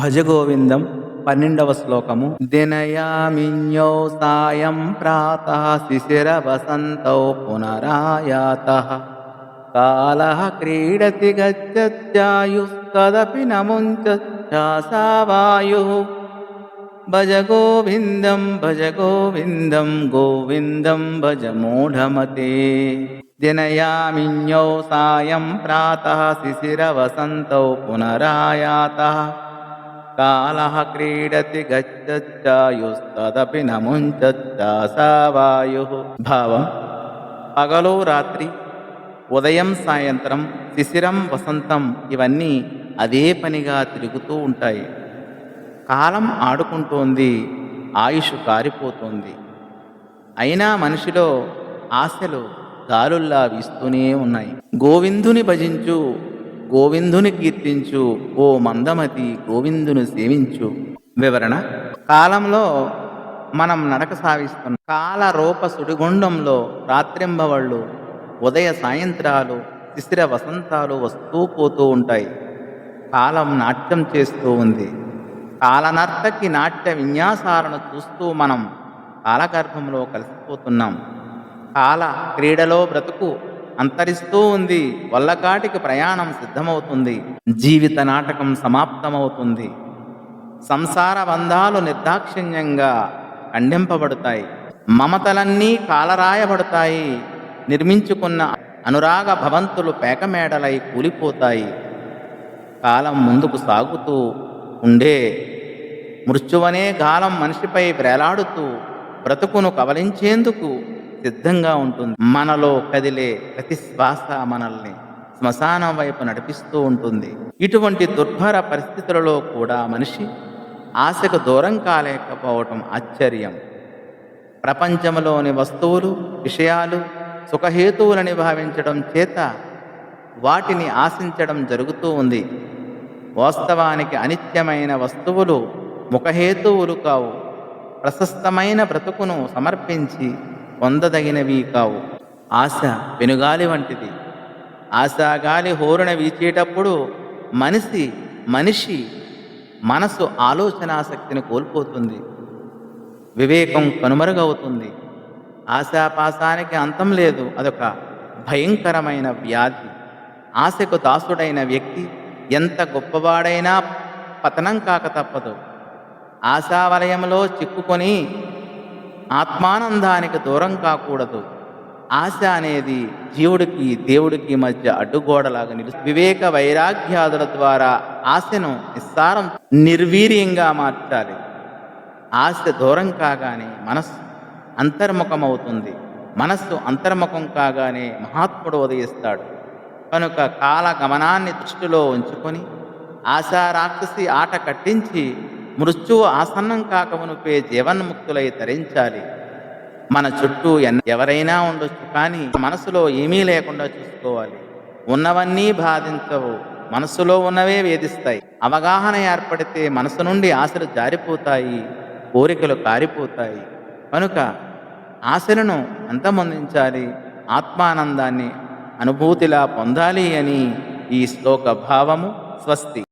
భజగోవిందం పన్నెండవ శ్లోకము. దినయామిన్యో సాయం ప్రాత శిశిర వసంతౌ పునరాయాత. కాల క్రీడతి గచ్చాయుస్తదపి నముంచాయు భజ గోవిందం భజ గోవిందం గోవిందం భజ మూఢమతే. దినయామిన్యౌ సాయం ప్రాత శిశిర శిశిరవసन्तौ పునరాయాత. కాలः క్రీడతి నముంచచ్చా నముంచాసావాయు భావం పగలు రాత్రి ఉదయం సాయంత్రం శిశిరం వసంతం ఇవన్నీ అదే పనిగా తిరుగుతూ ఉంటాయి. కాలం ఆడుకుంటోంది ఆయుష్ కారిపోతోంది. అయినా మనిషిలో ఆశలు గాలుల్లా వీస్తూనే ఉన్నాయి. గోవిందుని భజించు గోవిందుని కీర్తించు ఓ మందమతి గోవిందుని సేవించు. వివరణ కాలంలో మనం నడక సాగిస్తున్న కాల రూప సుడిగుండంలో రాత్రింబవళ్ళు ఉదయ సాయంత్రాలు శిశిర వసంతాలు వస్తూ పోతూ ఉంటాయి. కాలం నాట్యం చేస్తూ ఉంది. కాలనర్తకి నాట్య విన్యాసాలను చూస్తూ మనం కాలగర్భంలో కలిసిపోతున్నాం. కాల క్రీడలో బ్రతుకు అంతరిస్తూ ఉంది. వల్లకాటికి ప్రయాణం సిద్ధమవుతుంది. జీవిత నాటకం సమాప్తమవుతుంది. సంసార బంధాలు నిర్దాక్షిణ్యంగా ఖండింపబడతాయి. మమతలన్నీ కాలరాయబడతాయి. నిర్మించుకున్న అనురాగ భవంతులు పేకమేడలై కూలిపోతాయి. కాలం ముందుకు సాగుతూ ఉండే మృత్యువనే గాలం మనిషిపై వేలాడుతూ బ్రతుకును కవలించేందుకు సిద్ధంగా ఉంటుంది. మనలో కదిలే ప్రతి శ్వాస మనల్ని శ్మశానం వైపు నడిపిస్తూ ఉంటుంది. ఇటువంటి దుర్భర పరిస్థితులలో కూడా మనిషి ఆశకు దూరం కాలేకపోవటం ఆశ్చర్యం. ప్రపంచంలోని వస్తువులు విషయాలు సుఖహేతువులని భావించడం చేత వాటిని ఆశించడం జరుగుతూ ఉంది. వాస్తవానికి అనిత్యమైన వస్తువులు ముఖహేతువులు కావు. ప్రశస్తమైన బ్రతుకును సమర్పించి పొందదగినవి కావు. ఆశ పెనుగాలి వంటిది. ఆశాగాలి హోరున వీచేటప్పుడు మనిషి మనిషి మనసు ఆలోచనాశక్తిని కోల్పోతుంది. వివేకం కనుమరుగవుతుంది. ఆశాపాశానికి అంతం లేదు. అదొక భయంకరమైన వ్యాధి. ఆశకు దాసుడైన వ్యక్తి ఎంత గొప్పవాడైనా పతనం కాక తప్పదు. ఆశావలయంలో చిక్కుకొని ఆత్మానందానికి దూరం కాకూడదు. ఆశ అనేది జీవుడికి దేవుడికి మధ్య అడ్డుగోడలాగా నిలు వివేక వైరాగ్యాదుల ద్వారా ఆశను నిస్సారం నిర్వీర్యంగా మార్చాలి. ఆశ దూరం కాగానే మనస్సు అంతర్ముఖమవుతుంది. మనస్సు అంతర్ముఖం కాగానే మహాత్ముడు ఉదయిస్తాడు. కనుక కాల గమనాన్ని దృష్టిలో ఉంచుకొని ఆశా రాక్షసి ఆట కట్టించి మృత్యువు ఆసన్నం కాకమునుపే జీవన్ముక్తులై తరించాలి. మన చుట్టూ ఎవరైనా ఉండొచ్చు కానీ మనసులో ఏమీ లేకుండా చూసుకోవాలి. ఉన్నవన్నీ బాధించవు. మనసులో ఉన్నవే వేధిస్తాయి. అవగాహన ఏర్పడితే మనసు నుండి ఆశలు జారిపోతాయి. కోరికలు కారిపోతాయి. కనుక ఆశలను అంతమొందించాలి. ఆత్మానందాన్ని అనుభూతిలా పొందాలి అని ఈ శ్లోక భావము స్వస్తి.